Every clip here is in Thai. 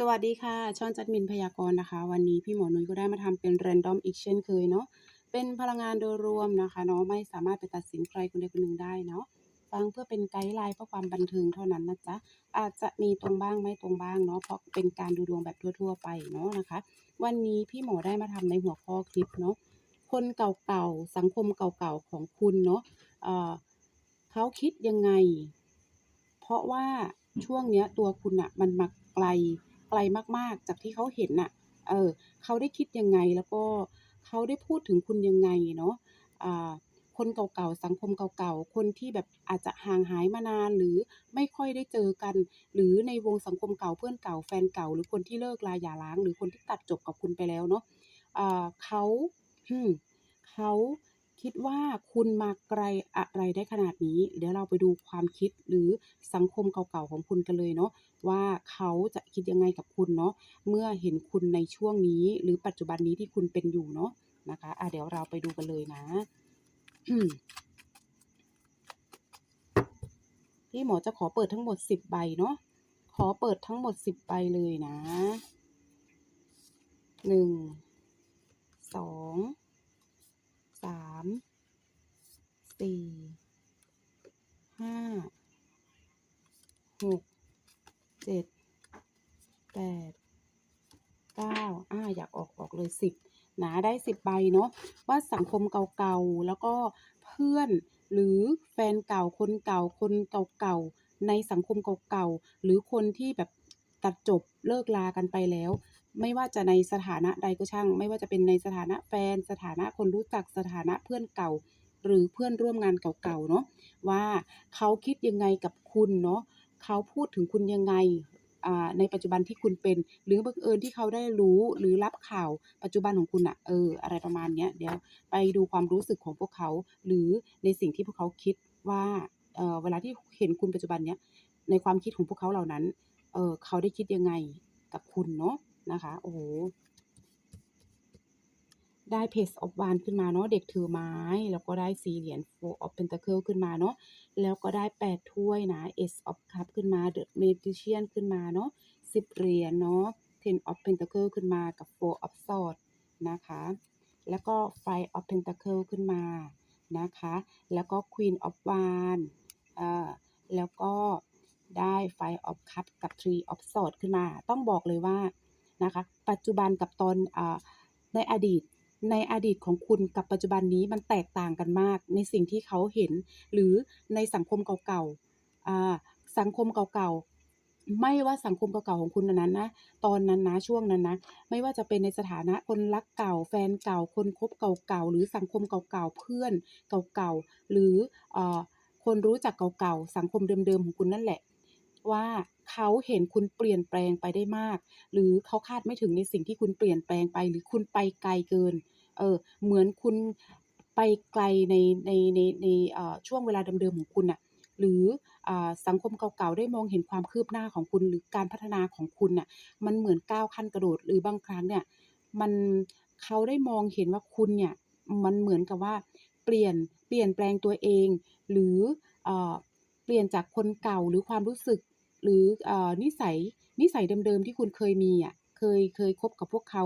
สวัสดีค่ะ ช่องจัดมินพยากรณ์นะคะ วันนี้พี่หมอนุ้ยก็ได้มาทำเป็น Random อีกเช่นเคยเนาะเป็นพลังงานโดยรวมนะคะเนาะไม่สามารถไปตัดสินใครคนใดคนหนึ่งได้เนาะฟังเพื่อเป็นไกด์ไลน์เพื่อความบันเทิงเท่านั้นนะจ๊ะอาจจะมีตรงบ้างไม่ตรงบ้างเนาะเพราะเป็นการดูดวงแบบทั่ว ๆ ไปเนาะนะคะ วันนี้พี่หมอได้มาทำในหัวข้อคลิปเนาะคนเก่าๆสังคมเก่าๆของคุณเนาะเเขาคิดยังไง เพราะว่าช่วงเนี้ยตัวคุณน่ะมันมาไกล ไกลมากๆ จากที่เขาเห็นน่ะ เออเขาได้คิดยังไงแล้วก็เขาได้พูดถึงคุณยังไงเนาะอ่าคนเก่าๆ สังคมเก่าๆ คนที่แบบอาจจะห่างหายมานานหรือไม่ค่อยได้เจอกัน หรือในวงสังคมเก่าเพื่อนเก่าแฟนเก่า หรือคนที่เลิกลาหย่าร้าง หรือคนที่ตัดจบกับคุณไปแล้วเนาะอ่าเขาเขา คิดว่าคุณมาไกลอะไรได้ขนาดนี้ เดี๋ยวเราไปดูความคิดหรือสังคมเก่าๆของคุณกันเลยเนาะว่าเขาจะคิดยังไงกับคุณเนาะเมื่อเห็นคุณในช่วงนี้ หรือปัจจุบันนี้ที่คุณเป็นอยู่เนาะนะคะอะเดี๋ยวเราไปดูกันเลยนะพี่หมอจะขอเปิดทั้งหมดสิบใบเนาะขอเปิดทั้งหมดสิบใบเลยนะหนึ่งสองามสี่ห้าหกเจ็ดแปดเก้าอ่าอยากออกออกเลยสิบนะได้สิบใบเนาะว่าสังคมเก่าๆ แล้วก็เพื่อนหรือแฟนเก่าคนเก่าคนเก่าๆ ในสังคมเก่าๆ หรือคนที่แบบตัดจบเลิกลากันไปแล้ว ไม่ว่าจะในสถานะใดก็ช่าง ไม่ว่าจะเป็นในสถานะแฟน สถานะคนรู้จักสถานะเพื่อนเก่า หรือเพื่อนร่วมงานเก่าๆเนาะว่าเขาคิดยังไงกับคุณเนาะเขาพูดถึงคุณยังไงอ่าในปัจจุบันที่คุณเป็น หรือบังเอิญที่เขาได้รู้หรือรับข่าวปัจจุบันของคุณอะเออ อะไรประมาณเนี้ยเดี๋ยวไปดูความรู้สึกของพวกเขา หรือในสิ่งที่พวกเขาคิดว่าเออเวลาที่เห็นคุณปัจจุบันเนี้ยในความคิดของพวกเขาเหล่านั้นเออเขาได้คิดยังไงกับคุณเนาะ นะคะ โอ้โห ได้ Page of Wands ขึ้นมาเนาะ เด็กถือไม้ แล้วก็ได้4เหรียญ Four of Pentacles ขึ้นมาเนาะ แล้วก็ได้8ถ้วยนะ Ace of Cups ขึ้นมา The Magician ขึ้นมาเนาะ10เหรียญเนาะ Ten of Pentacles ขึ้นมากับ Four of Swords นะคะ แล้วก็ Five of Pentacles ขึ้นมานะคะ แล้วก็ Queen of w a n อ่าแล้วก็ได้ Five of Cups กับ Three of Swords ขึ้นมา ต้องบอกเลยว่า นะคะ ปัจจุบันกับตอนอในอดีตในอดีตของคุณกับปัจจุบันนี้มันแตกต่างกันมาก ในสิ่งที่เขาเห็น หรือในสังคมเก่าๆอ่าสังคมเก่าๆ ไม่ว่าสังคมเก่าๆของคุณนั้นนะ ตอนนั้นนะช่วงนั้นนะ ไม่ว่าจะเป็นในสถานะคนรักเก่า แฟนเก่า คนคบเก่าๆ หรือสังคมเก่าๆ เพื่อนเก่าๆ หรืออคนรู้จักเก่าๆ สังคมเดิมๆ ของคุณนั่นแหละ ว่า เขาเห็นคุณเปลี่ยนแปลงไปได้มาก หรือเขาคาดไม่ถึงในสิ่งที่คุณเปลี่ยนแปลงไป หรือคุณไปไกลเกิน เออ เหมือนคุณไปไกลในในในในช่วงเวลาเดิมๆของคุณน่ะหรืออสังคมเก่าๆได้มองเห็นความคืบหน้าของคุณ หรือการพัฒนาของคุณน่ะ มันเหมือนก้าวขั้นกระโดด หรือบางครั้งเนี่ย มันเขาได้มองเห็นว่าคุณเนี่ย มันเหมือนกับว่า เปลี่ยนเปลี่ยนแปลงตัวเอง หรืออเปลี่ยนจากคนเก่าหรือความรู้สึก หรืออ่อนิสัยนิสัยเดิมๆที่คุณเคยมีอะเคยเคยคบกับพวกเขา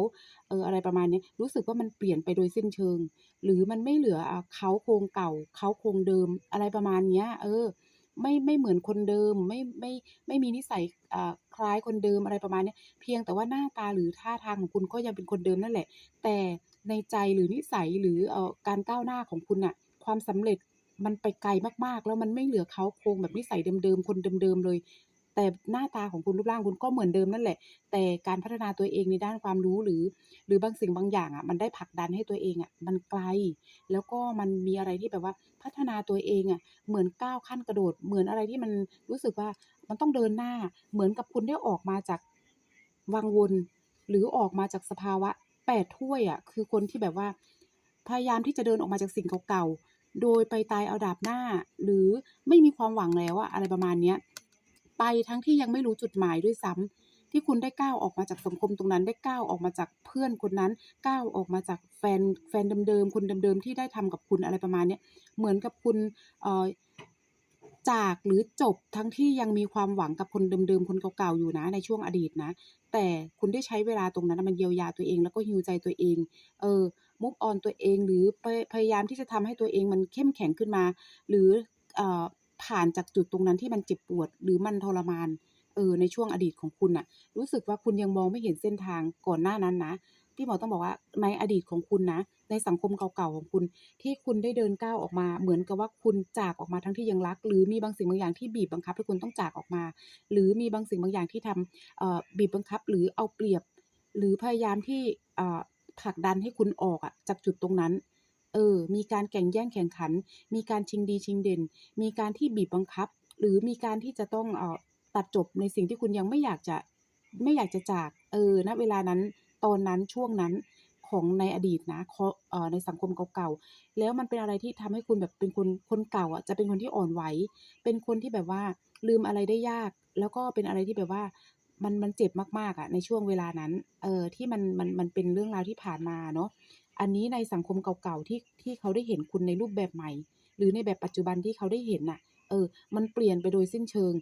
เอออะไรประมาณนี้รู้สึกว่ามันเปลี่ยนไปโดยสิ้นเชิง หรือมันไม่เหลืออเขาโครงเก่าเขาโครงเดิมอะไรประมาณเนี้ย เออ ไม่ไม่เหมือนคนเดิมไม่ไม่ไม่มีนิสัยอ่าคล้ายคนเดิมอะไรประมาณนี้เพียงแต่ว่าหน้าตาหรือท่าทางของคุณก็ยังเป็นคนเดิมนั่นแหละ แต่ในใจหรือนิสัยหรือเอ่อการก้าวหน้าของคุณน่ะ ความสำเร็จมันไปไกลมากๆ แล้วมันไม่เหลือเขาโครงแบบนิสัยเดิมๆคนเดิมๆเลย แต่หน้าตาของคุณรูปร่างคุณก็เหมือนเดิมนั่นแหละ แต่การพัฒนาตัวเองในด้านความรู้หรือ หรือบางสิ่งบางอย่างอะมันได้ผลักดันให้ตัวเองอะมันไกล แล้วก็มันมีอะไรที่แบบว่าพัฒนาตัวเองอะเหมือนก้าวขั้นกระโดด เหมือนอะไรที่มันรู้สึกว่ามันต้องเดินหน้า เหมือนกับคุณได้ออกมาจากวังวน หรือออกมาจากสภาวะแปดถ้วยอะคือคนที่แบบว่า พยายามที่จะเดินออกมาจากสิ่งเก่าๆโดยไปตายเอาดาบหน้า หรือไม่มีความหวังแล้วอะอะไรประมาณเนี้ย ไปทั้งที่ยังไม่รู้จุดหมายด้วยซ้ำที่คุณได้ก้าวออกมาจากสังคมตรงนั้นได้ก้าวออกมาจากเพื่อนคนนั้นก้าวออกมาจากแฟนแฟนเดิมๆคนเดิมๆที่ได้ทำกับคุณอะไรประมาณเนี้ยเหมือนกับคุณเอ่อจากหรือจบทั้งที่ยังมีความหวังกับคนเดิมๆคนเก่าๆอยู่นะในช่วงอดีตนะ แต่คุณได้ใช้เวลาตรงนั้นมันเยียวยาตัวเองแล้วก็ heal ใจตัวเอง เออ move on ตัวเองหรือพยพยายามที่จะทำให้ตัวเองมันเข้มแข็งขึ้นมา หรือเอ่อ ผ่านจากจุดตรงนั้นที่มันเจ็บปวด หรือมันทรมานเออในช่วงอดีตของคุณน่ะ รู้สึกว่าคุณยังมองไม่เห็นเส้นทางก่อนหน้านั้นนะที่หมอต้องบอกว่าในอดีตของคุณนะ ในสังคมเก่าๆของคุณ ที่คุณได้เดินก้าวออกมา เหมือนกับว่าคุณจากออกมาทั้งที่ยังรัก หรือมีบางสิ่งบางอย่างที่บีบบังคับให้คุณต้องจากออกมา หรือมีบางสิ่งบางอย่างที่ทำเออบีบบังคับ หรือเอาเปรียบ หรือพยายามที่อ่าผลักดันให้คุณออกอะจากจุดตรงนั้น เออ มีการแข่งแย่งแข่งขัน มีการชิงดีชิงเด่น มีการที่บีบบังคับ หรือมีการที่จะต้องเอ่อตัดจบในสิ่งที่คุณยังไม่อยากจะไม่อยากจะจาก เออณเวลานั้นตอนนั้นช่วงนั้นของในอดีตนะเอ่อในสังคมเก่าๆ แล้วมันเป็นอะไรที่ทำให้คุณแบบเป็นคนคนเก่าอะจะเป็นคนที่อ่อนไหว เป็นคนที่แบบว่าลืมอะไรได้ยาก แล้วก็เป็นอะไรที่แบบว่ามันมันเจ็บมากๆอะในช่วงเวลานั้น เออที่มันมันมันเป็นเรื่องราวที่ผ่านมาเนาะ อันนี้ในสังคมเก่าๆที่ที่เขาได้เห็นคุณในรูปแบบใหม่ หรือในแบบปัจจุบันที่เขาได้เห็นน่ะ เออ มันเปลี่ยนไปโดยสิ้นเชิง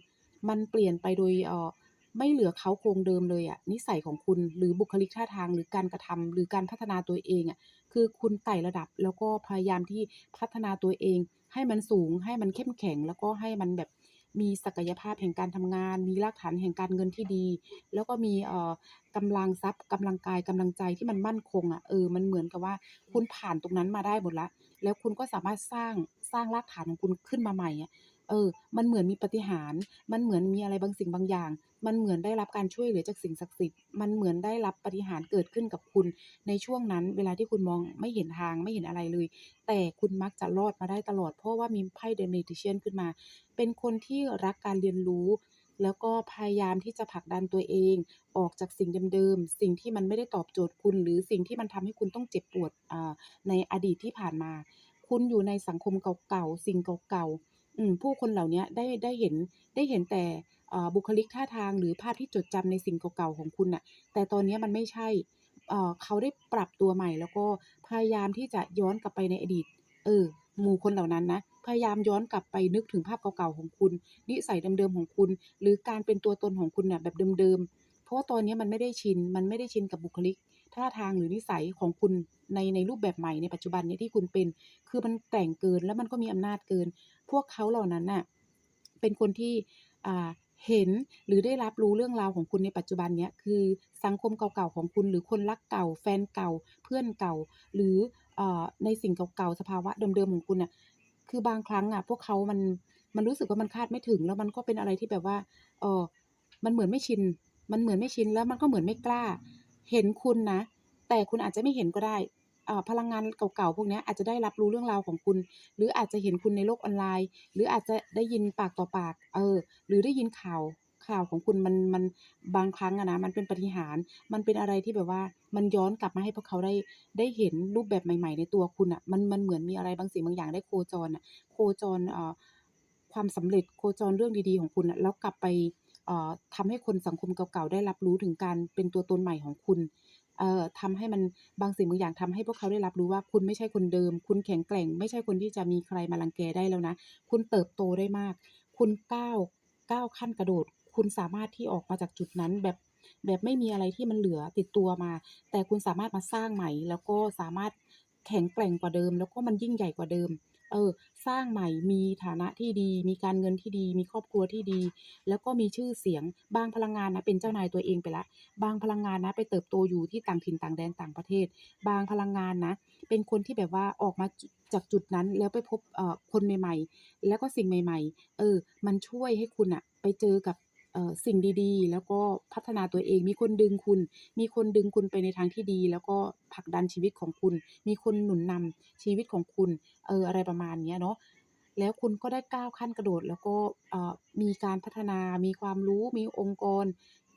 มันเปลี่ยนไปโดยเอ่อไม่เหลือเค้าโครงเดิมเลยอะนิสัยของคุณหรือบุคลิกท่าทางหรือการกระทำหรือการพัฒนาตัวเองอะคือคุณไต่ระดับแล้วก็พยายามที่พัฒนาตัวเอง ให้มันสูงให้มันเข้มแข็งแล้วก็ให้มันแบบ มีศักยภาพแห่งการทำงาน มีรากฐานแห่งการเงินที่ดี แล้วก็มีเอ่อกำลังทรัพย์กำลังกายกำลังใจที่มันมั่นคงอะเออมันเหมือนกับว่าคุณผ่านตรงนั้นมาได้หมดละแล้วคุณก็สามารถสร้างสร้างรากฐานของคุณขึ้นมาใหม่อะ เออ มันเหมือนมีปาฏิหาริ์มันเหมือนมีอะไรบางสิ่งบางอย่าง มันเหมือนได้รับการช่วยเหลือจากสิ่งศักดิ์สิทธิ์ มันเหมือนได้รับปาฏิหาริ์เกิดขึ้นกับคุณ ในช่วงนั้น เวลาที่คุณมองไม่เห็นทางไม่เห็นอะไรเลย แต่คุณมักจะรอดมาได้ตลอด เพราะว่ามีไพ่ The Magician ขึ้นมา เป็นคนที่รักการเรียนรู้ แล้วก็พยายามที่จะผลักดันตัวเอง ออกจากสิ่งเดิมๆ สิ่งที่มันไม่ได้ตอบโจทย์คุณ หรือสิ่งที่มันทำให้คุณต้องเจ็บปวดในอดีตที่ผ่านมา คุณอยู่ในสังคมเก่าๆ สิ่งเก่าๆ ผู้คนเหล่านี้ได้ได้เห็นได้เห็นแต่บุคลิกท่าทางหรือภาพที่จดจำในสิ่งเก่าๆของคุณน่ะ แต่ตอนนี้มันไม่ใช่ เขาได้ปรับตัวใหม่ แล้วก็พยายามที่จะย้อนกลับไปในอดีต เออ หมู่คนเหล่านั้นนะ พยายามย้อนกลับไปนึกถึงภาพเก่าๆของคุณ นิสัยเดิมๆของคุณ หรือการเป็นตัวตนของคุณน่ะแบบเดิมๆ เพราะว่าตอนนี้มันไม่ได้ชิน มันไม่ได้ชินกับบุคลิก ท่าทางหรือนิสัยของคุณในในรูปแบบใหม่ในปัจจุบันเนี้ยที่คุณเป็น คือมันแกร่งเกินแล้วมันก็มีอำนาจเกิน พวกเขาเหล่านั้นน่ะเป็นคนที่อ่าเห็นหรือได้รับรู้เรื่องราวของคุณในปัจจุบันเนี้ยคือสังคมเก่าๆของคุณ หรือคนรักเก่า แฟนเก่า เพื่อนเก่า หรือเอ่อในสิ่งเก่าๆสภาวะเดิมๆของคุณน่ะคือบางครั้งอะพวกเขามันมันรู้สึกว่ามันคาดไม่ถึง แล้วมันก็เป็นอะไรที่แบบว่าเออมันเหมือนไม่ชิน มันเหมือนไม่ชินแล้วมันก็เหมือนไม่กล้า เห็นคุณนะ แต่คุณอาจจะไม่เห็นก็ได้อ่าพลังงานเก่าๆพวกนี้อาจจะได้รับรู้เรื่องราวของคุณ หรืออาจจะเห็นคุณในโลกออนไลน์ หรืออาจจะได้ยินปากต่อปากเออ หรือได้ยินข่าวข่าวของคุณมันมันบางครั้งอะนะมันเป็นปฏิหารมันเป็นอะไรที่แบบว่ามันย้อนกลับมาให้พวกเขาได้ได้เห็นรูปแบบใหม่ ๆ ในตัวคุณน่ะมันมันเหมือนมีอะไรบางสิ่งบางอย่างได้โคจรน่ะโคจรเอ่อความสำเร็จโคจรเรื่องดีๆของคุณน่ะแล้วกลับไป ทำให้คนสังคมเก่าๆได้รับรู้ถึงการเป็นตัวตนใหม่ของคุณเอ่อทำให้มันบางสิ่งบางอย่างทำให้พวกเขาได้รับรู้ว่าคุณไม่ใช่คนเดิม คุณแข็งแกร่ง ไม่ใช่คนที่จะมีใครมารังแกได้แล้วนะ คุณเติบโตได้มาก คุณก้าวก้าวขั้นกระโดด คุณสามารถที่ออกมาจากจุดนั้นแบบแบบไม่มีอะไรที่มันเหลือติดตัวมา แต่คุณสามารถมาสร้างใหม่ แล้วก็สามารถแข็งแกร่งกว่าเดิม แล้วก็มันยิ่งใหญ่กว่าเดิม เออสร้างใหม่มีฐานะที่ดี มีการเงินที่ดี มีครอบครัวที่ดี แล้วก็มีชื่อเสียง บางพลังงานนะเป็นเจ้านายตัวเองไปล้วบางพลังงานนะไปเติบโตอยู่ที่ต่างถิ่นต่างแดนต่างประเทศ บางพลังงานนะ เป็นคนที่แบบว่าออกมาจากจุดนั้นแล้วไปพบคนใหม่ ๆ แล้วก็สิ่งใหม่ ๆ เออ มันช่วยให้คุณน่ะไปเจอกับ สิ่งดีๆ แล้วก็พัฒนาตัวเอง มีคนดึงคุณ มีคนดึงคุณไปในทางที่ดี แล้วก็ผลักดันชีวิตของคุณ มีคนหนุนนำชีวิตของคุณ เอออะไรประมาณนี้เนาะ แล้วคุณก็ได้ก้าวขั้นกระโดด แล้วก็มีการพัฒนา มีความรู้ มีองค์กร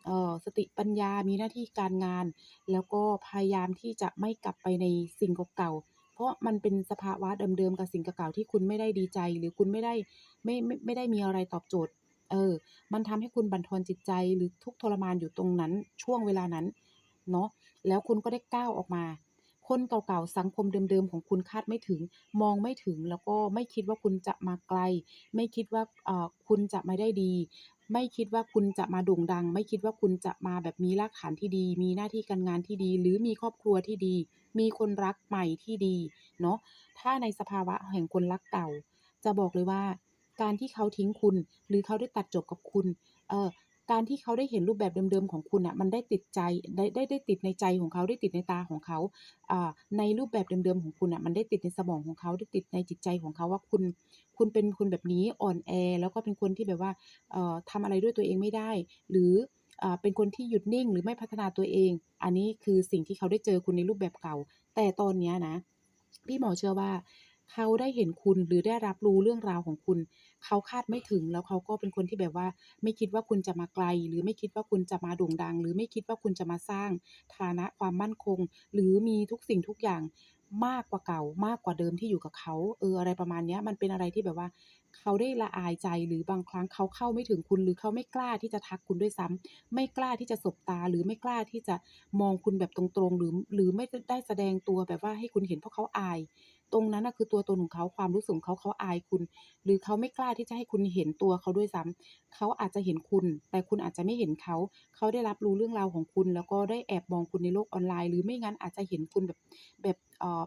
เออสติปัญญา มีหน้าที่การงาน แล้วก็พยายามที่จะไม่กลับไปในสิ่งเก่าๆเพราะมันเป็นสภาวะเดิมๆกับสิ่งเก่าๆที่คุณไม่ได้ดีใจ หรือคุณไม่ได้ไม่ไม่ไม่ได้มีอะไรตอบโจทย์ เออ มันทำให้คุณบั่นทอนจิตใจหรือทุกทรมานอยู่ตรงนั้นช่วงเวลานั้น เนาะแล้วคุณก็ได้ก้าวออกมา คนเก่าๆสังคมเดิมๆของคุณคาดไม่ถึง มองไม่ถึงแล้วก็ไม่คิดว่าคุณจะมาไกล ไม่คิดว่าคุณจะมาได้ดี ไม่คิดว่าคุณจะมาโด่งดัง ไม่คิดว่าคุณจะมาแบบมีรากฐานที่ดี มีหน้าที่การงานที่ดี หรือมีครอบครัวที่ดี มีคนรักใหม่ที่ดีเนาะถ้าในสภาวะแห่งคนรักเก่า จะบอกเลยว่า การที่เขาทิ้งคุณ หรือเขาได้ตัดจบกับคุณ เอ่อการที่เขาได้เห็นรูปแบบเดิมๆของคุณน่ะมันได้ติดใจได้ได้ได้ติดในใจของเขาได้ติดในตาของเขาอ่าในรูปแบบเดิมๆของคุณน่ะมันได้ติดในสมองของเขาได้ติดในจิตใจของเขาว่าคุณ คุณเป็นคนแบบนี้อ่อนแอ แล้วก็เป็นคนที่แบบว่าเอ่อทำอะไรด้วยตัวเองไม่ได้ หรืออ่าเป็นคนที่หยุดนิ่งหรือไม่พัฒนาตัวเอง อันนี้คือสิ่งที่เขาได้เจอคุณในรูปแบบเก่า แต่ตอนเนี้ยนะ พี่หมอเชื่อว่า เขาได้เห็นคุณหรือได้รับรู้เรื่องราวของคุณ เขาคาดไม่ถึงแล้วเขาก็เป็นคนที่แบบว่า ไม่คิดว่าคุณจะมาไกล หรือไม่คิดว่าคุณจะมาโด่งดัง หรือไม่คิดว่าคุณจะมาสร้างฐานะความมั่นคง หรือมีทุกสิ่งทุกอย่างมากกว่าเก่ามากกว่าเดิมที่อยู่กับเขาเอออะไรประมาณนี้มันเป็นอะไรที่แบบว่า เขาได้ละอายใจหรือบางครั้งเขาเข้าไม่ถึงคุณหรือเขาไม่กล้าที่จะทักคุณด้วยซ้ำไม่กล้าที่จะสบตา หรือไม่กล้าที่จะมองคุณแบบตรงๆ หรือหรือไม่ได้แสดงตัวแบบว่าให้คุณเห็นเพราะเขาอาย ตรงนั้นนะคือตัวตนของเขาความรู้สึกเขาเขาอายคุณ หรือเขาไม่กล้าที่จะให้คุณเห็นตัวเขาด้วยซ้ำเขาอาจจะเห็นคุณ แต่คุณอาจจะไม่เห็นเขา เขาได้รับรู้เรื่องราวของคุณ แล้วก็ได้แอบมองคุณในโลกออนไลน์ หรือไม่งั้นอาจจะเห็นคุณแบบแบบเอ่อ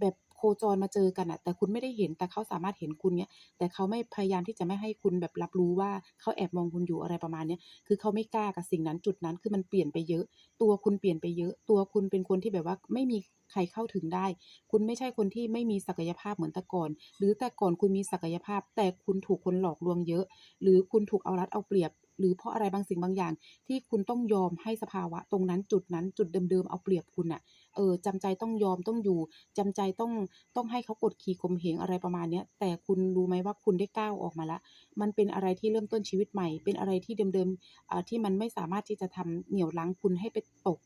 แบบ จรมาเจอกันน่ะแต่คุณไม่ได้เห็นแต่เขาสามารถเห็นคุณเงี้ยแต่เขาไม่พยายามที่จะไม่ให้คุณแบบรับรู้ว่าเขาแอบมองคุณอยู่อะไรประมาณเนี้ยคือเขาไม่กล้ากับสิ่งนั้นจุดนั้นคือมันเปลี่ยนไปเยอะ ตัวคุณเปลี่ยนไปเยอะ ตัวคุณเป็นคนที่แบบว่าไม่มีใครเข้าถึงได้ คุณไม่ใช่คนที่ไม่มีศักยภาพเหมือนแต่ก่อน หรือแต่ก่อนคุณมีศักยภาพ แต่คุณถูกคนหลอกลวงเยอะ หรือคุณถูกเอารัดเอาเปรียบ หรือเพราะอะไรบางสิ่งบางอย่าง ที่คุณต้องยอมให้สภาวะ ตรงนั้นจุดนั้นจุดเดิมๆเอาเปรียบคุณน่ะ เออจำใจต้องยอมต้องอยู่จำใจต้องต้องให้เขากดขี่ข่มเหงอะไรประมาณเนี้ยแต่คุณรู้ไหมว่าคุณได้ก้าวออกมาล้วมันเป็นอะไรที่เริ่มต้นชีวิตใหม่ เป็นอะไรที่เดิมๆอ่าที่มันไม่สามารถที่จะทำเหนี่ยวรั้งคุณให้ไปตก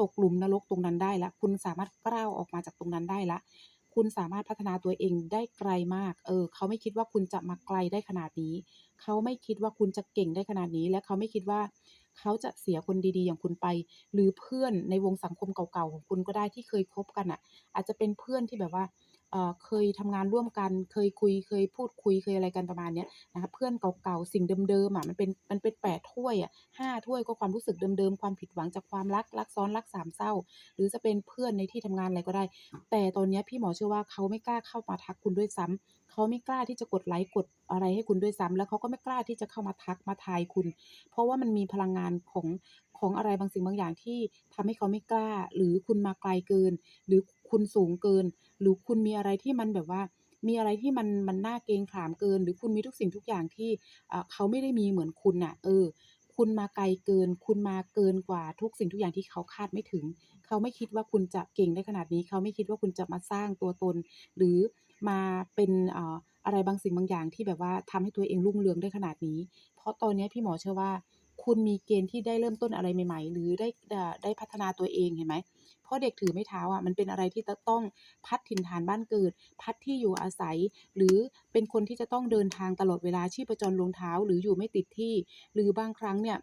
ตกหลุมนรกตรงนั้นได้ล้วคุณสามารถก้าวออกมาจากตรงนั้นได้ล้วคุณสามารถพัฒนาตัวเองได้ไกลมาก เออ เขาไม่คิดว่าคุณจะมาไกลได้ขนาดนี้ เขาไม่คิดว่าคุณจะเก่งได้ขนาดนี้ และเขาไม่คิดว่า เขาจะเสียคนดีๆ อย่างคุณไป หรือเพื่อนในวงสังคมเก่าๆของคุณก็ได้ที่เคยคบกันน่ะ อาจจะเป็นเพื่อนที่แบบว่า เเคยทำงานร่วมกัน เคยคุย เคยพูดคุย เคยอะไรกันประมาณเนี้ยนะคะเพื่อนเก่าๆ สิ่งเดิมๆอะมันเป็นมันเป็น8ถ้วยอะ5ถ้วยก็ความรู้สึกเดิมๆ ความผิดหวังจากความรักรักซ้อนรักสามเศร้า หรือจะเป็นเพื่อนในที่ทำงานอะไรก็ได้ แต่ตอนเนี้ยพี่หมอเชื่อว่าเขาไม่กล้าเข้ามาทักคุณด้วยซ้ำเขาไม่กล้าที่จะกดไลก์กดอะไรให้คุณด้วยซ้ำแล้วเขาก็ไม่กล้าที่จะเข้ามาทักมาทายคุณ เพราะว่ามันมีพลังงานของของอะไรบางสิ่งบางอย่างที่ทำให้เขาไม่กล้า หรือคุณมาไกลเกิน หรือ คุณสูงเกิน หรือคุณมีอะไรที่มันแบบว่า มีอะไรที่มันมันน่าเกรงขามเกิน หรือคุณมีทุกสิ่งทุกอย่างที่เขาไม่ได้มีเหมือนคุณน่ะ เออ คุณมาไกลเกิน คุณมาเกินกว่าทุกสิ่งทุกอย่างที่เขาคาดไม่ถึง เขาไม่คิดว่าคุณจะเก่งได้ขนาดนี้ เขาไม่คิดว่าคุณจะมาสร้างตัวตน หรือมาเป็นอะไรบางสิ่งบางอย่างที่แบบว่าทำให้ตัวเองรุ่งเรืองได้ขนาดนี้ เพราะตอนนี้พี่หมอเชื่อว่า คุณมีเกณฑ์ที่ได้เริ่มต้นอะไรใหม่ ๆ หรือได้ได้พัฒนาตัวเองเห็นไหมเพราะเด็กถือไม่เท้าอะมันเป็นอะไรที่จะต้องพัดถิ่นฐานบ้านเกิด พัดที่อยู่อาศัย หรือเป็นคนที่จะต้องเดินทางตลอดเวลาชีพจรลงเท้า หรืออยู่ไม่ติดที่ หรือบางครั้งเนี่ย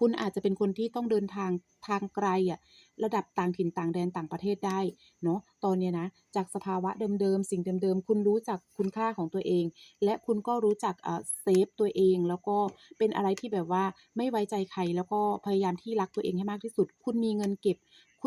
คุณอาจจะเป็นคนที่ต้องเดินทางทางไกลอะระดับต่างถิ่นต่างแดนต่างประเทศได้เนาะตอนเนี้ยนะจากสภาวะเดิมๆสิ่งเดิมๆคุณรู้จักคุณค่าของตัวเอง และคุณก็รู้จักอ่าเซฟตัวเอง แล้วก็เป็นอะไรที่แบบว่าไม่ไว้ใจใครแล้วก็พยายามที่รักตัวเองให้มากที่สุด คุณมีเงินเก็บ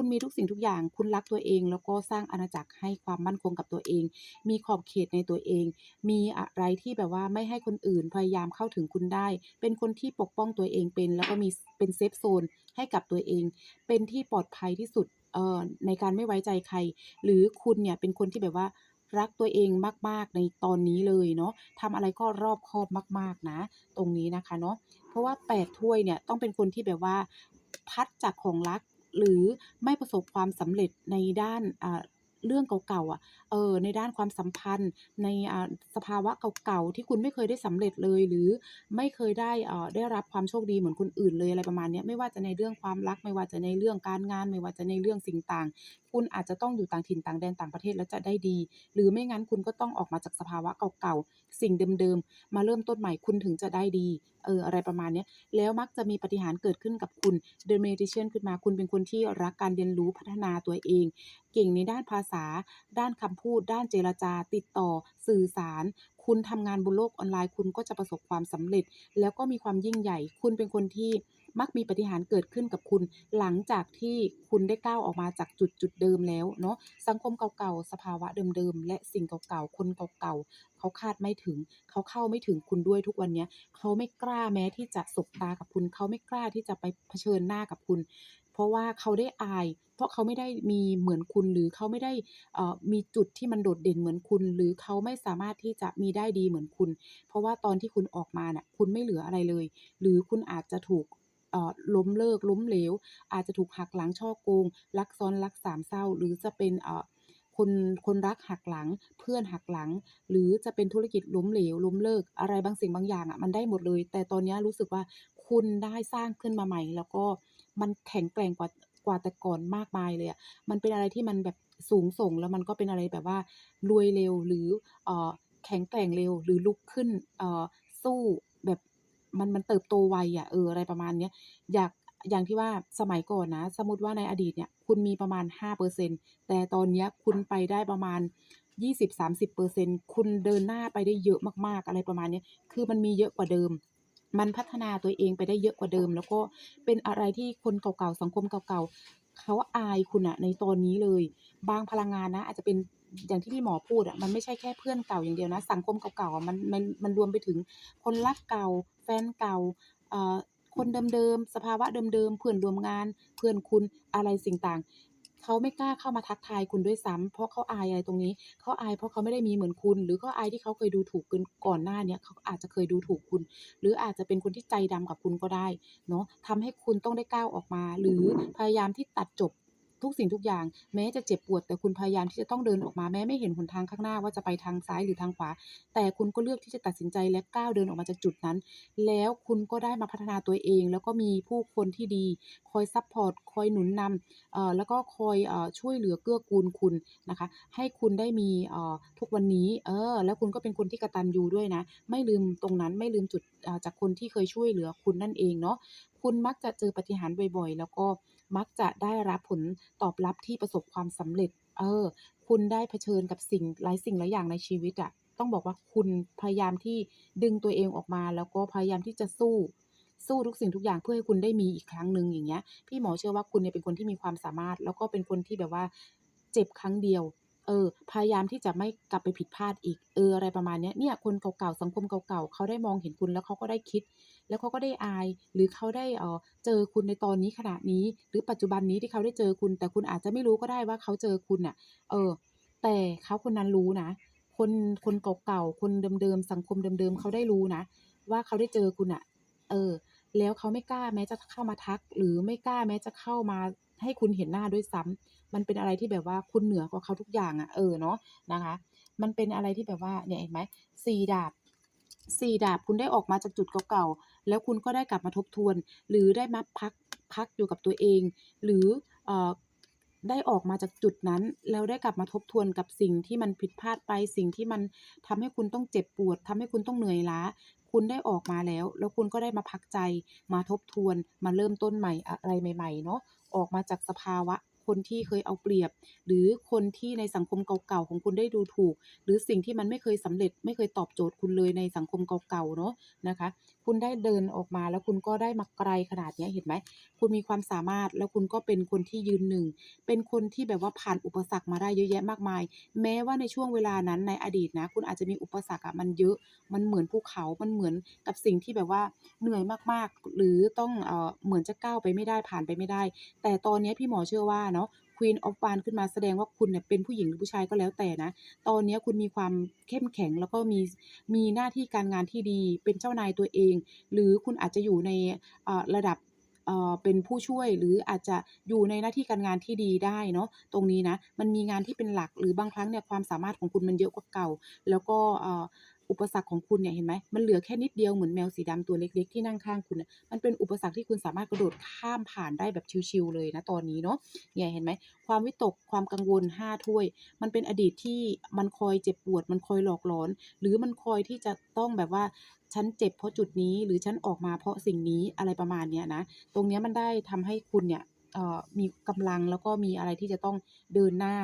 คุณมีทุกสิ่งทุกอย่าง คุณรักตัวเอง แล้วก็สร้างอาณาจักรให้ความมั่นคงกับตัวเอง มีขอบเขตในตัวเอง มีอะไรที่แบบว่าไม่ให้คนอื่นพยายามเข้าถึงคุณได้ เป็นคนที่ปกป้องตัวเองเป็น แล้วก็มีเป็นเซฟโซนให้กับตัวเอง เป็นที่ปลอดภัยที่สุดเอ่อในการไม่ไว้ใจใคร หรือคุณเนี่ยเป็นคนที่แบบว่ารักตัวเองมาก ๆ ในตอนนี้เลยเนาะทำอะไรก็รอบคอบมาก ๆ นะ ตรงนี้นะคะเนาะ เพราะว่า 8 ถ้วยเนี่ยต้องเป็นคนที่แบบว่าพัดจากของรัก หรือไม่ประสบความสำเร็จในด้านเรื่องเก่าๆอะเออ ในด้านความสัมพันธ์ ในอ่าสภาวะเก่าๆ ที่คุณไม่เคยได้สำเร็จเลย หรือไม่เคยได้อ่อได้รับความโชคดีเหมือนคนอื่นเลยอะไรประมาณนี้ไม่ว่าจะในเรื่องความรัก ไม่ว่าจะในเรื่องการงาน ไม่ว่าจะในเรื่องสิ่งต่างคุณอาจจะต้องอยู่ต่างถิ่นต่างแดนต่างประเทศแล้วจะได้ดี หรือไม่งั้นคุณก็ต้องออกมาจากสภาวะเก่าๆ สิ่งเดิมๆ มาเริ่มต้นใหม่คุณถึงจะได้ดี เอออะไรประมาณนี้แล้วมักจะมีปาฏิหาริย์เกิดขึ้นกับคุณ The Magician ขึ้นมาคุณเป็นคนที่รักการเรียนรู้พัฒนาตัวเอง เก่งในด้านภาษา ด้านคำพูด ด้านเจรจา ติดต่อ สื่อสารคุณทำงานบนโลกออนไลน์ คุณก็จะประสบความสำเร็จ แล้วก็มีความยิ่งใหญ่ คุณเป็นคนที่ มักมีปฏิหารเกิดขึ้นกับคุณ หลังจากที่คุณได้ก้าวออกมาจากจุดจุดเดิมแล้วเนาะสังคมเก่าๆ สภาวะเดิมๆ และสิ่งเก่าๆ คนเก่าๆ เขาคาดไม่ถึง เขาเข้าไม่ถึงคุณด้วยทุกวันนี้เขาไม่กล้าแม้ที่จะสบตากับคุณ เขาไม่กล้าที่จะไปเผชิญหน้ากับคุณ เพราะว่าเขาได้อาย เพราะเขาไม่ได้มีเหมือนคุณหรือเขาไม่ได้มีจุดที่มันโดดเด่นเหมือนคุณ หรือเขาไม่สามารถที่จะมีได้ดีเหมือนคุณ เพราะว่าตอนที่คุณออกมาเน่ะคุณไม่เหลืออะไรเลย หรือคุณอาจจะถูก ล้มเลิกล้มเหลว อาจจะถูกหักหลังฉ้อโกงรักซ้อนรักสามเศร้า หรือจะเป็นคนคนรักหักหลังเพื่อนหักหลัง หรือจะเป็นธุรกิจล้มเหลวล้มเลิก อะไรบางสิ่งบางอย่างอะมันได้หมดเลย แต่ตอนนี้รู้สึกว่าคุณได้สร้างขึ้นมาใหม่ แล้วก็มันแข็งแกร่งกว่ากว่าแต่ก่อนมากมายเลยอะมันเป็นอะไรที่มันแบบสูงส่งแล้วมันก็เป็นอะไรแบบว่ารวยเร็วหรืออแข็งแกร่งเร็วหรือลุกขึ้นสู้แบบ มันมันเติบโตไวอะเอออะไรประมาณเนี้ยอยากอย่างที่ว่าสมัยก่อนนะ สมมติว่าในอดีตเนี่ยคุณมีประมาณ 5%แต่ตอนเนี้ยคุณไปได้ประมาณ 20-30%คุณเดินหน้าไปได้เยอะมากๆ อะไรประมาณเนี้ยคือมันมีเยอะกว่าเดิม มันพัฒนาตัวเองไปได้เยอะกว่าเดิม แล้วก็เป็นอะไรที่คนเก่าๆ สังคมเก่าๆ เขาอายคุณน่ะในตอนนี้เลย บางพลังงานนะ อาจจะเป็น อย่างที่พี่หมอพูดอะมันไม่ใช่แค่เพื่อนเก่าอย่างเดียวนะ สังคมเก่าๆอะมันมันมันรวมไปถึงคนรักเก่า แฟนเก่าเอ่อคนเดิมๆสภาวะเดิมๆเพื่อนรวมงาน เพื่อนคุณอะไรสิ่งต่างเขาไม่กล้าเข้ามาทักทายคุณด้วยซ้ำเพราะเขาอายอะไรตรงนี้เขาอายเพราะเขาไม่ได้มีเหมือนคุณ หรือเขาอายที่เขาเคยดูถูกคุณก่อนหน้าเนี้ยเขาอาจจะเคยดูถูกคุณ หรืออาจจะเป็นคนที่ใจดำกับคุณก็ได้เนาะทำให้คุณต้องได้ก้าวออกมา หรือพยายามที่ตัดจบ ทุกสิ่งทุกอย่าง แม้จะเจ็บปวด แต่คุณพยายามที่จะต้องเดินออกมาแม้ไม่เห็นหนทางข้างหน้าว่าจะไปทางซ้ายหรือทางขวา แต่คุณก็เลือกที่จะตัดสินใจและก้าวเดินออกมาจากจุดนั้น แล้วคุณก็ได้มาพัฒนาตัวเอง แล้วก็มีผู้คนที่ดี คอยซัปพอร์ตคอยหนุนนำแล้วก็คอยอช่วยเหลือเกื้อกูลคุณนะคะ ให้คุณได้มีทุกวันนี้เออแล้วคุณก็เป็นคนที่กระตัญญูด้วยนะ ไม่ลืมตรงนั้นไม่ลืมจุดจากคนที่เคยช่วยเหลือคุณนั่นเองเนาะคุณมักจะเจอปฏิหารบ่อยๆ แล้วก็ มักจะได้รับผลตอบรับที่ประสบความสำเร็จ เออ คุณได้เผชิญกับสิ่งหลายสิ่งหลายอย่างในชีวิตอะต้องบอกว่าคุณพยายามที่ดึงตัวเองออกมา แล้วก็พยายามที่จะสู้ สู้ทุกสิ่งทุกอย่างเพื่อให้คุณได้มีอีกครั้งหนึ่งอย่างเงี้ย พี่หมอเชื่อว่าคุณเนี่ยเป็นคนที่มีความสามารถ แล้วก็เป็นคนที่แบบว่า เจ็บครั้งเดียว เออ พยายามที่จะไม่กลับไปผิดพลาดอีก เออ อะไรประมาณเนี้ย เนี่ย คนเก่าๆ สังคมเก่าๆ เขาได้มองเห็นคุณแล้วเขาก็ได้คิด แล้วเขาก็ได้อาย หรือเขาได้เออเจอคุณในตอนนี้ขณะนี้ หรือปัจจุบันนี้ที่เขาได้เจอคุณ แต่คุณอาจจะไม่รู้ก็ได้ว่าเขาเจอคุณน่ะ เออ แต่เขาคนนั้นรู้นะ คน คนเก่าๆ คนเดิมๆ สังคมเดิมๆ เขาได้รู้นะ ว่าเขาได้เจอคุณน่ะ เออ แล้วเขาไม่กล้าแม้จะเข้ามาทัก หรือไม่กล้าแม้จะเข้ามา ให้คุณเห็นหน้าด้วยซ้ำมันเป็นอะไรที่แบบว่าคุณเหนือกว่าเขาทุกอย่างอะเออเนาะนะคะ มันเป็นอะไรที่แบบว่าเนี่ยเห็นไหมสี่ดาบสี่ดาบคุณได้ออกมาจากจุดเก่าๆแล้วคุณก็ได้กลับมาทบทวน หรือได้มาพักพักอยู่กับตัวเอง หรือเอ่อ ได้ออกมาจากจุดนั้น แล้วได้กลับมาทบทวนกับสิ่งที่มันผิดพลาดไป สิ่งที่มันทำให้คุณต้องเจ็บปวดทำให้คุณต้องเหนื่อยล้า คุณได้ออกมาแล้ว แล้วคุณก็ได้มาพักใจ มาทบทวน มาเริ่มต้นใหม่อะไรใหม่ ๆ เนาะออกมาจากสภาวะ คนที่เคยเอาเปรียบ หรือคนที่ในสังคมเก่าๆของคุณได้ดูถูก หรือสิ่งที่มันไม่เคยสำเร็จ ไม่เคยตอบโจทย์คุณเลยในสังคมเก่าๆเนาะนะคะ คุณได้เดินออกมาแล้วคุณก็ได้มาไกลขนาดนี้เห็นไหมคุณมีความสามารถแล้วคุณก็เป็นคนที่ยืนหนึ่งเป็นคนที่แบบว่าผ่านอุปสรรคมาได้เยอะแยะมากมาย แม้ว่าในช่วงเวลานั้นในอดีตนะ คุณอาจจะมีอุปสรรคอะมันเยอะมันเหมือนภูเขา มันเหมือนกับสิ่งที่แบบว่าเหนื่อยมากๆ หรือต้องเออเหมือนจะก้าวไปไม่ได้ผ่านไปไม่ได้ แต่ตอนนี้พี่หมอเชื่อว่าเนาะ Queen of w a n ขึ้นมาแสดงว่าคุณเนี่ยเป็นผู้หญิงหรือผู้ชายก็แล้วแต่นะ ตอนนี้คุณมีความเข้มแข็งแล้วก็มีมีหน้าที่การงานที่ดี เป็นเจ้านายตัวเอง หรือคุณอาจจะอยู่ในระดับเป็นผู้ช่วยหรืออาจจะอยู่ในหน้าที่การงานที่ดีได้เนาะตรงนี้นะมันมีงานที่เป็นหลักหรือบางครั้งเนี่ยความสามารถของคุณมันเยอะกว่าเก่า แล้วก็ อุปสรรคของคุณเนี่ยเห็นไหมมันเหลือแค่นิดเดียวเหมือนแมวสีดำตัวเล็กๆที่นั่งข้างคุณมันเป็นอุปสรรคที่คุณสามารถกระโดดข้ามผ่านได้แบบชิลๆเลยณตอนนี้เนาะเนี่ยเห็นไหมความวิตกความกังวล5ถ้วย มันเป็นอดีตที่มันคอยเจ็บปวด มันคอยหลอกหลอน หรือมันคอยที่จะต้องแบบว่าฉันเจ็บเพราะจุดนี้หรือฉันออกมาเพราะสิ่งนี้อะไรประมาณเนี้ยนะตรงเนี้ยมันได้ทำให้คุณเนี่ยมีกำลังแล้วก็มีอะไรที่จะต้องเดินหน้า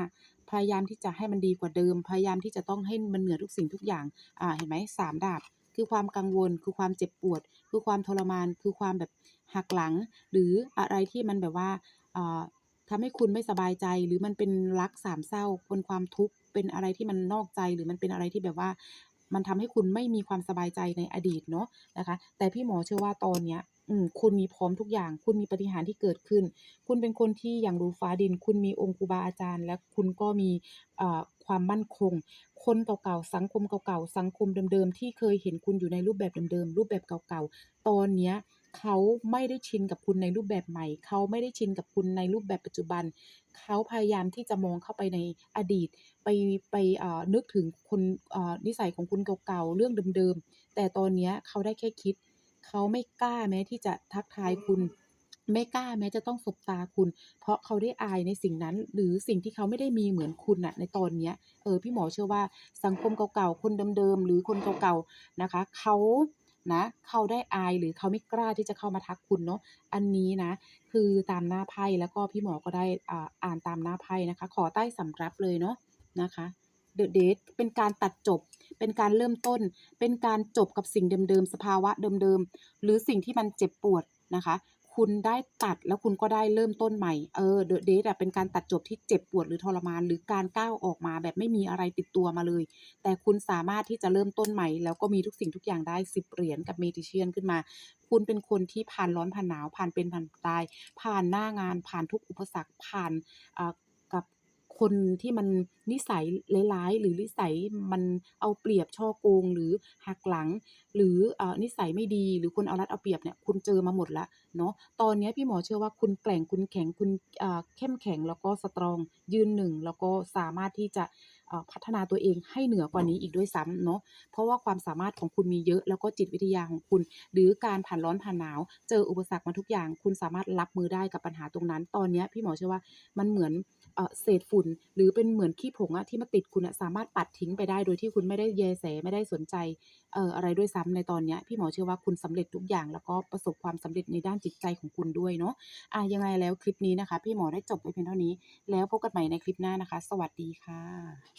พยายามที่จะให้มันดีกว่าเดิม พยายามที่จะต้องให้มันเหนือทุกสิ่งทุกอย่างอ่าเห็นไหมสามดาบ คือความกังวล คือความเจ็บปวด คือความทรมาน คือความแบบหักหลัง หรืออะไรที่มันแบบว่าอ่าทำให้คุณไม่สบายใจ หรือมันเป็นรักสามเศร้าเป็นความทุกข์เป็นอะไรที่มันนอกใจหรือมันเป็นอะไรที่แบบว่า มันทำให้คุณไม่มีความสบายใจในอดีตเนาะนะคะ แต่พี่หมอเชื่อว่าตอนเนี้ย อืมคุณมีพร้อมทุกอย่าง คุณมีปาฏิหาริย์ที่เกิดขึ้น คุณเป็นคนที่อย่างรู้ฟ้าดิน คุณมีองค์ครูบาอาจารย์ และคุณก็มีอ่าความมั่นคง คนเก่าๆ สังคมเก่าๆ สังคมเดิมๆ ที่เคยเห็นคุณอยู่ในรูปแบบเดิมๆ รูปแบบเก่าๆ ตอนเนี้ยเขาไม่ได้ชินกับคุณในรูปแบบใหม่ เขาไม่ได้ชินกับคุณในรูปแบบปัจจุบัน เขาพยายามที่จะมองเข้าไปในอดีต ไปไปอ่านึกถึงคนอ่านิสัยของคุณเก่าๆ เรื่องเดิมๆ แต่ตอนเนี้ยเขาได้แค่คิด เขาไม่กล้าแม้ที่จะทักทายคุณ ไม่กล้าแม้จะต้องสบตาคุณ เพราะเขาได้อายในสิ่งนั้น หรือสิ่งที่เขาไม่ได้มีเหมือนคุณน่ะในตอนเนี้ยเออพี่หมอเชื่อว่าสังคมเก่าๆคนเดิมๆหรือคนเก่าๆนะคะ เขานะเขาได้อายหรือเขาไม่กล้าที่จะเข้ามาทักคุณเนาะอันนี้นะ คือตามหน้าไพ่แล้วก็พี่หมอก็ได้อ่าอ่านตามหน้าไพ่นะคะ ขอใต้สำรับเลยเนาะนะคะ The Death เป็นการตัดจบ เป็นการเริ่มต้น เป็นการจบกับสิ่งเดิมๆ สภาวะเดิมๆ หรือสิ่งที่มันเจ็บปวดนะคะ คุณได้ตัดแล้วคุณก็ได้เริ่มต้นใหม่ เออ The Death อะเป็นการตัดจบที่เจ็บปวดหรือทรมาน หรือการก้าวออกมาแบบไม่มีอะไรติดตัวมาเลย แต่คุณสามารถที่จะเริ่มต้นใหม่ แล้วก็มีทุกสิ่งทุกอย่างได้10เหรียญกับ Magician ขึ้นมา คุณเป็นคนที่ผ่านร้อนผ่านหนาว ผ่านเป็นผ่านตาย ผ่านหน้างาน ผ่านทุกอุปสรรค ผ่านอ่ากับ คนที่มันนิสัยร้ายๆหรือนิสัยมันเอาเปรียบช่อโกง หรือหักหลัง หรืออ่านิสัยไม่ดี หรือคนเอารัดเอาเปรียบเนี่ยคุณเจอมาหมดแล้วเนาะตอนนี้พี่หมอเชื่อว่าคุณแกร่งคุณแข็งคุณอ่าเข้มแข็งแล้วก็สตรองยืนหนึ่งแล้วก็สามารถที่จะ พัฒนาตัวเองให้เหนือกว่านี้อีกด้วยซ้ำเนาะเพราะว่าความสามารถของคุณมีเยอะ แล้วก็จิตวิทยาของคุณ หรือการผ่านร้อนผ่านหนาว เจออุปสรรคมาทุกอย่าง คุณสามารถรับมือได้กับปัญหาตรงนั้น ตอนนี้พี่หมอเชื่อว่ามันเหมือนเศษฝุ่น หรือเป็นเหมือนขี้ผงอะที่มาติดคุณอะสามารถปัดทิ้งไปได้โดยที่คุณไม่ได้แยแสไม่ได้สนใจเอ่ออะไรด้วยซ้ำในตอนนี้พี่หมอเชื่อว่าคุณสำเร็จทุกอย่าง แล้วก็ประสบความสำเร็จในด้านจิตใจของคุณด้วยเนาะอ่ายังไงแล้วคลิปนี้นะคะ พี่หมอได้จบไว้เพียงเท่านี้ แล้วพบกันใหม่ในคลิปหน้านะคะ สวัสดีค่ะ